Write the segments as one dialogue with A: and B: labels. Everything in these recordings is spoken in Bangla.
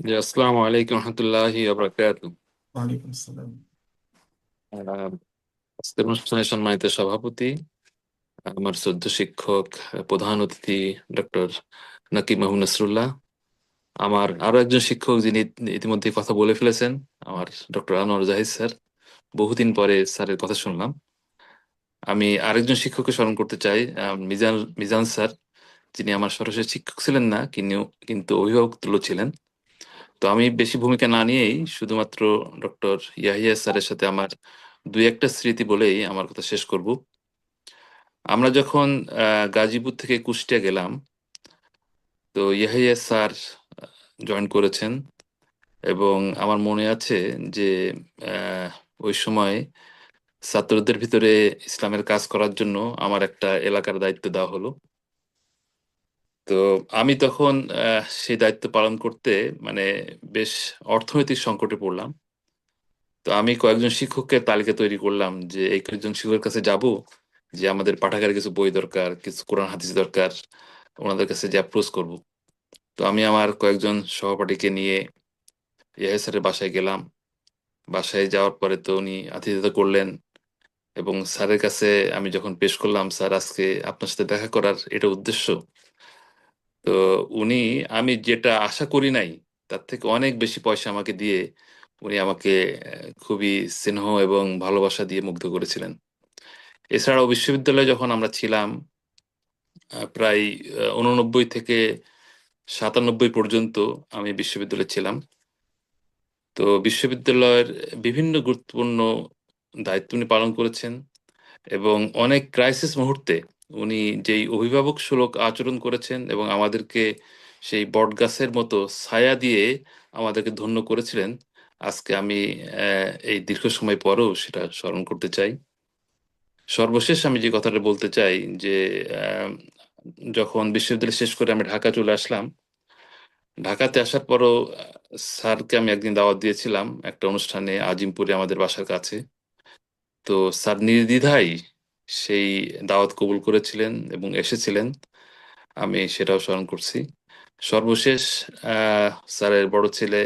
A: জি আসসালামু আলাইকুম রহমতুল্লাহি ওবরাকাতু
B: ওয়ালাইকুম আসসালাম।
A: আজকের অনুষ্ঠানের সম্মানিত সভাপতি আমার শ্রদ্ধ শিক্ষক প্রধান অতিথি ডক্টর নাকিব মাহমুদ নসরুল্লাহ আমার আরও একজন শিক্ষক যিনি ইতিমধ্যে কথা বলে ফেলেছেন আমার ডক্টর আনোয়ার জাহিদ স্যার। বহুদিন পরে স্যারের কথা শুনলাম। আমি আরেকজন শিক্ষককে স্মরণ করতে চাই মিজান মিজান স্যার যিনি আমার সরাসরি শিক্ষক ছিলেন না কিন্তু কিন্তু অভিভাবক তুল্য ছিলেন। তো আমি বেশি ভূমিকা না নিয়েই শুধুমাত্র ডক্টর ইয়াহিয়া স্যারের সাথে আমার দুই একটা স্মৃতি বলেই আমার কথা শেষ করব। আমরা যখন গাজীপুর থেকে কুষ্টিয়া গেলাম, তো ইয়াহিয়া স্যার জয়েন করেছেন এবং আমার মনে আছে যে ওই সময় ছাত্রদের ভিতরে ইসলামের কাজ করার জন্য আমার একটা এলাকার দায়িত্ব দেওয়া হলো। তো আমি তখন আহ, সেই দায়িত্ব পালন করতে মানে বেশ অর্থনৈতিক সংকটে পড়লাম। তো আমি কয়েকজন শিক্ষকের তালিকা তৈরি করলাম যে এই কয়েকজন শিক্ষকের কাছে যাব যে আমাদের পাঠাগারে কিছু বই দরকার কিছু কোরআন হাদিস দরকার ওনাদের কাছে যে অ্যাপ্রোচ করব। তো আমি আমার কয়েকজন সহপাঠীকে নিয়ে ইয়াহিয়া স্যারের বাসায় গেলাম। বাসায় যাওয়ার পরে তো উনি আতিথেয়তা করলেন এবং স্যারের কাছে আমি যখন পেশ করলাম স্যার আজকে আপনার সাথে দেখা করার এটা উদ্দেশ্য তো উনি, আমি যেটা আশা করি নাই, তার থেকে অনেক বেশি পয়সা আমাকে দিয়ে উনি আমাকে খুবই স্নেহ এবং ভালোবাসা দিয়ে মুগ্ধ করেছিলেন। এছাড়াও বিশ্ববিদ্যালয়ে যখন আমরা ছিলাম প্রায় উননব্বই থেকে সাতানব্বই পর্যন্ত আমি বিশ্ববিদ্যালয়ে ছিলাম। তো বিশ্ববিদ্যালয়ের বিভিন্ন গুরুত্বপূর্ণ দায়িত্ব উনি পালন করেছেন এবং অনেক ক্রাইসিস মুহূর্তে উনি যেই অভিভাবক সুলভ আচরণ করেছেন এবং আমাদেরকে সেই বটগাছের মতো ছায়া দিয়ে আমাদেরকে ধন্য করেছিলেন, আজকে আমি এই দীর্ঘ সময় পরেও সেটা স্মরণ করতে চাই। সর্বশেষ আমি যে কথাটা বলতে চাই যে যখন বিশ্ববিদ্যালয় শেষ করে আমি ঢাকা চলে আসলাম, ঢাকাতে আসার পরও, স্যারকে আমি একদিন দাওয়াত দিয়েছিলাম একটা অনুষ্ঠানে আজিমপুরে আমাদের বাসার কাছে। তো স্যার নির্দ্বিধায় সেই দাওয়াত কবুল করেছিলেন এবং এসেছিলেন। আমি সেটাও স্মরণ করছি। সর্বশেষ স্যারের বড় ছেলে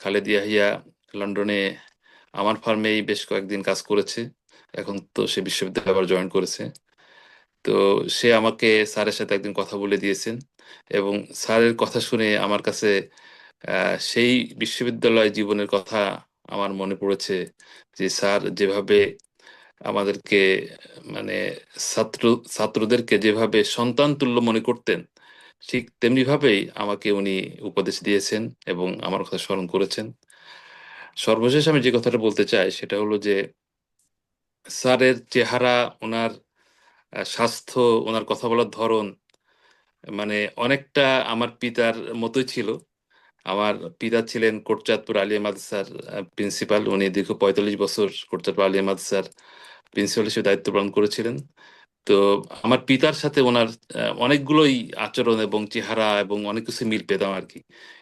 A: খালেদ ইয়াহিয়া লন্ডনে আমার ফার্মেই বেশ কয়েকদিন কাজ করেছে। এখন তো সে বিশ্ববিদ্যালয়ে আবার জয়েন করেছে। তো সে আমাকে স্যারের সাথে একদিন কথা বলে দিয়েছেন এবং স্যারের কথা শুনে আমার কাছে সেই বিশ্ববিদ্যালয় জীবনের কথা আমার মনে পড়েছে যে স্যার যেভাবে আমাদেরকে মানে ছাত্র, ছাত্রদেরকে যেভাবে সন্তান তুল্য মনে করতেন, ঠিক তেমনি ভাবেই আমাকে উনি উপদেশ দিয়েছেন এবং আমার কথা স্মরণ করেছেন। সর্বশেষ আমি যে কথাটা বলতে চাই, সেটা হলো যে, স্যারের চেহারা, ওনার স্বাস্থ্য, ওনার কথা বলার ধরন মানে অনেকটা আমার পিতার মতোই ছিল। আমার পিতা ছিলেন কোটচাঁদপুর আলিয়া মাদ্রাসার প্রিন্সিপাল। উনি দীর্ঘ পঁয়তাল্লিশ বছর কোটচাঁদপুর আলিয়া মাদ্রাসার প্রিন্সিপাল হিসেবে দায়িত্ব পালন করেছিলেন। তো আমার পিতার সাথে ওনার অনেকগুলোই আচরণ এবং চেহারা এবং অনেক কিছু মিল পেতাম আর কি।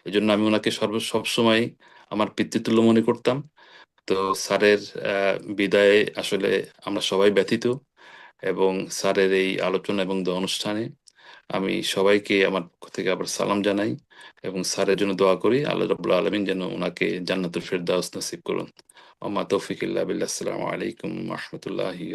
A: এই জন্য আমি ওনাকে সর্ব সবসময় আমার পিতৃতুল্য মনে করতাম। তো স্যারের বিদায়ে আসলে আমরা সবাই ব্যথিত এবং স্যারের এই আলোচনা এবং অনুষ্ঠানে আমি সবাইকে আমার পক্ষ থেকে আবার সালাম জানাই এবং স্যারের জন্য দোয়া করি, আল্লাহ রবুল্লা আলমিন যেন ওনাকে জান্নাতুল ফেরদাউস নসিব করুন। আমা তৌফিক বিল্লাহ। আসসালামু আলাইকুম রাহমাতুল্লাহি